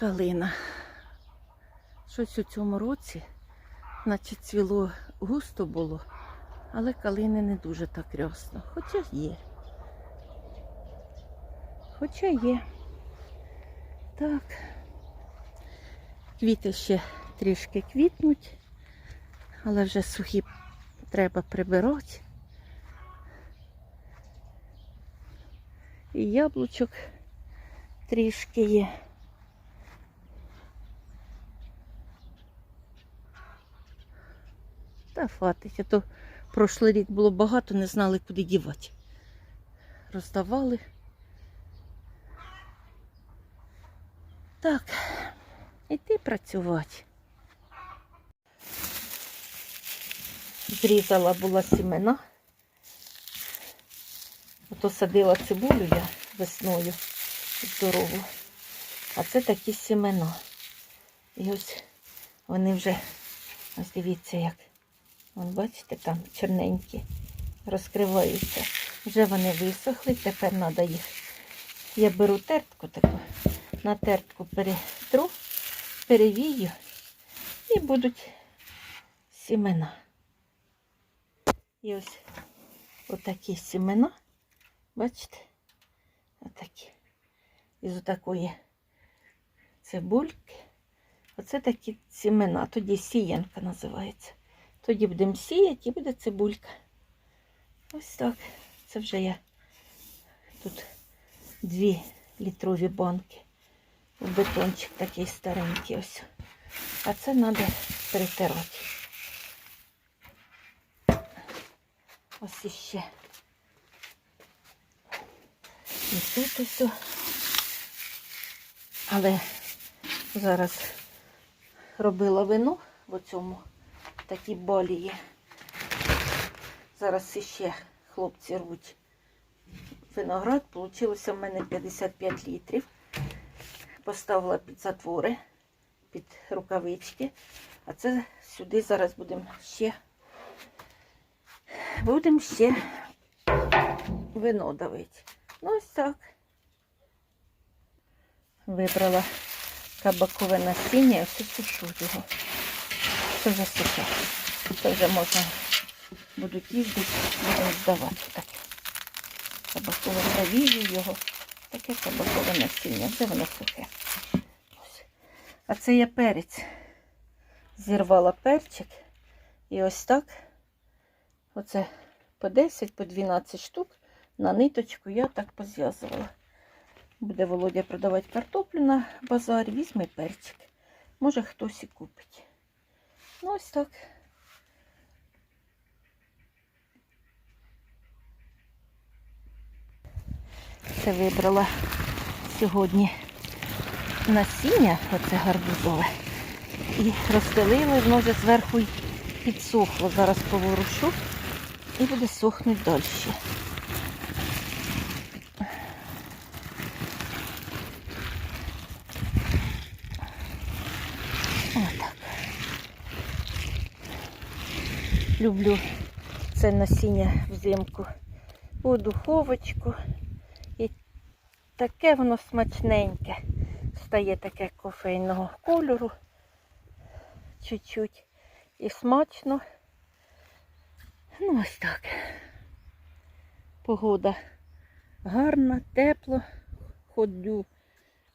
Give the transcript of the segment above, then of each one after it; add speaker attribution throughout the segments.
Speaker 1: калина. Щось у цьому році, наче цвіло густо було, але калини не дуже так рясно. Хоча є. Хоча є. Так. Квіти ще трішки квітнуть, але вже сухі треба прибирати. І яблучок трішки є. Та а то прошлий рік було багато, не знали, куди дівати. Роздавали. Так, іти працювати. Зрізала була сімена. Ото садила цибулю я весною здорову. А це такі сімена. І ось вони вже, ось дивіться як. Вон, бачите, там чорненькі розкриваються. Вже вони висохли, тепер треба їх. Я беру тертку таку, на тертку перетру, перевію і будуть сімена. І ось отакі сімена. Бачите? Отакі. Із отакої цибульки. Оце такі сімена. Тоді сіянка називається. Тоді будемо сіяти і буде цибулька. Ось так. Це вже я тут дві літрові банки. Бетончик такий старенький ось. А це треба перетирати. Ось іще. І тут ось. Але зараз робила вино в цьому такі болії. Зараз іще хлопці рвуть виноград. Получилося в мене 55 літрів. Поставила під затвори, під рукавички. А це сюди зараз будемо ще будемо ще вино давити. Ну ось так. Вибрала кабакове насіння, і сушу його. Це вже сухе. Це вже можна будуть їздити, будемо здавати таке. Кабакове завію його. Таке кабакове насіння, вже воно сухе. А це я перець. Зірвала перчик. І ось так. Оце по 10, по 12 штук на ниточку я так позв'язувала. Буде Володя продавати картоплю на базарі, візьме перчик. Може хтось і купить. Ну, ось так. Це вибрала сьогодні насіння, оце гарбузове. І розстелила, воно вже зверху підсохло. Зараз поворушу і буде сохнути далі. Люблю це насіння взимку у духовочку. І таке воно смачненьке. Стає таке кофейного кольору. Чуть-чуть. І смачно. Ну, ось так. Погода гарна, тепло. Ходжу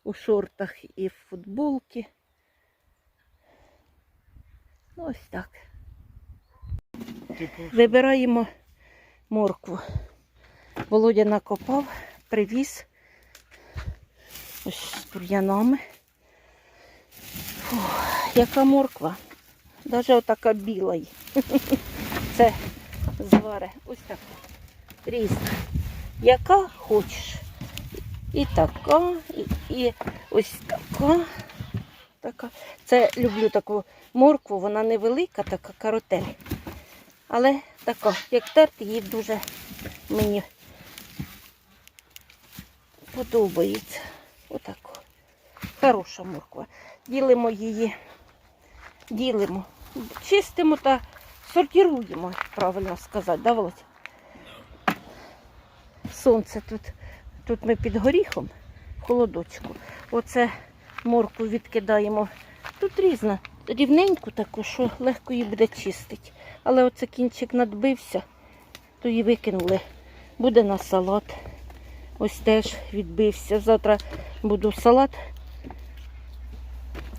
Speaker 1: у шортах і в футболці. Ну, ось так. Вибираємо моркву. Володя накопав, привіз. Ось з бур'янами. Яка морква. Навіть отака біла. Це звари. Ось так. Різна. Яка хочеш. І така, і, і ось така. така. Це люблю таку моркву, вона невелика, така каротель. Але така, як терти, їй дуже мені подобається. Отако. Хороша морква. Ділимо її, ділимо, чистимо та сортируємо, правильно сказати, да? Сонце тут. Тут ми під горіхом, в холодочку. Оце морку відкидаємо. Тут різна, рівненьку таку, що легко її буде чистити. Але оце кінчик надбився, то її викинули. Буде на салат. Ось теж відбився. Завтра буду салат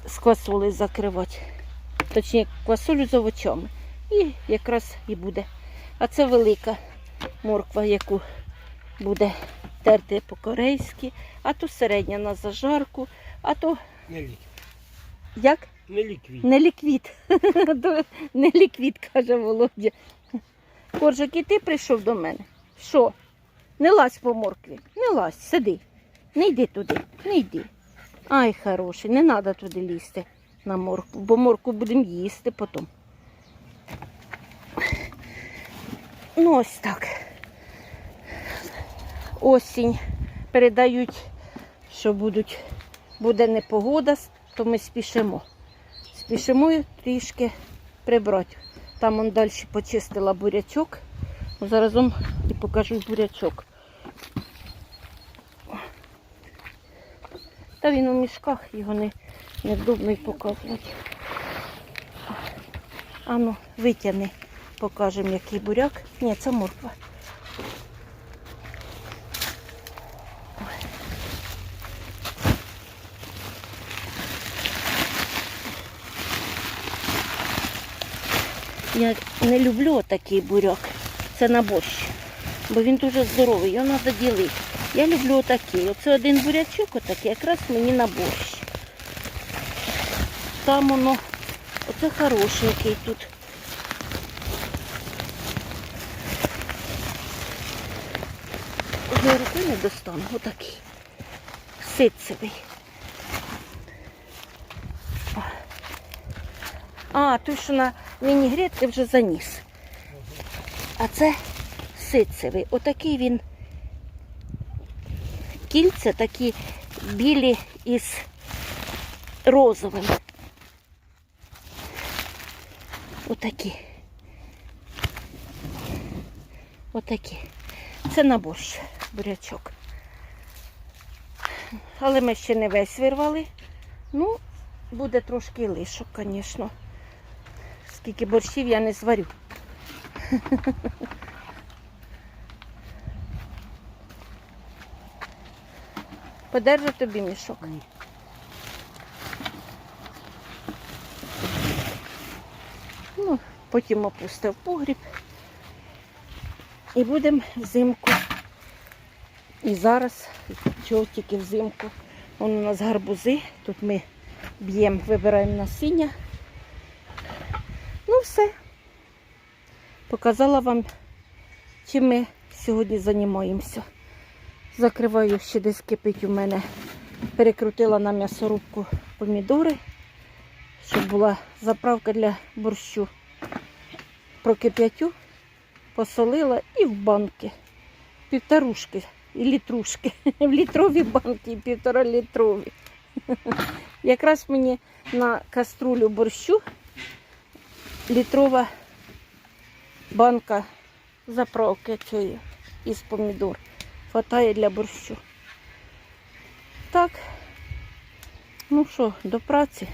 Speaker 1: з квасолею закривати. Точніше, квасолю з овочами. І якраз і буде. А це велика морква, яку буде терти по-корейськи, а то середня на зажарку, а то як?
Speaker 2: Не ліквід.
Speaker 1: Не ліквід. Не ліквід, каже Володя. Коржик, і ти прийшов до мене. Що? Не лазь по моркві. Не лазь, сиди. Не йди туди, не йди. Ай, хороший, не треба туди лізти на морку, бо морку будемо їсти потім. Ну, ось так. Осінь. Передають, що будуть, буде непогода, то ми спішимо. Спішимо трішки прибрати. Там он далі почистила бурячок. Заразом і покажу бурячок. Та він у мішках, його не, невдобно й показувати. Ану, витягни, покажемо, який буряк. Ні, це морква. Я не люблю такий буряк. Це на борщ. Бо він дуже здоровий, його треба ділити. Я люблю отакий. Оце один бурячок отакий, якраз мені на борщ. Там воно, оце хороший який тут. Одною рукою не достану, отакий. Ситцевий. А, той, що на вінігрет ти вже заніс. А це ситцевий. Отакий він. Кільця такі білі із розовим. Отакі. Отакі. Це на борщ, бурячок. Але ми ще не весь вирвали. Ну, буде трошки лишок, звісно. Скільки борщів я не зварю. Подержу тобі мішок.
Speaker 2: Ні.
Speaker 1: Ну, потім опустив погріб. І будемо взимку. І зараз, чого тільки взимку. Вон у нас гарбузи. Тут ми б'ємо, вибираємо насіння. Все. Показала вам, чим ми сьогодні займаємося. Закриваю, ще десь кипить у мене. Перекрутила на м'ясорубку помідори, щоб була заправка для борщу. Прокип'ятю, посолила і в банки. Півторушки і літрушки. В літрові банки і півтора літрові. Якраз мені на каструлю борщу літрова банка заправки цієї із помідор. Хватає для борщу. Так, ну що, до праці.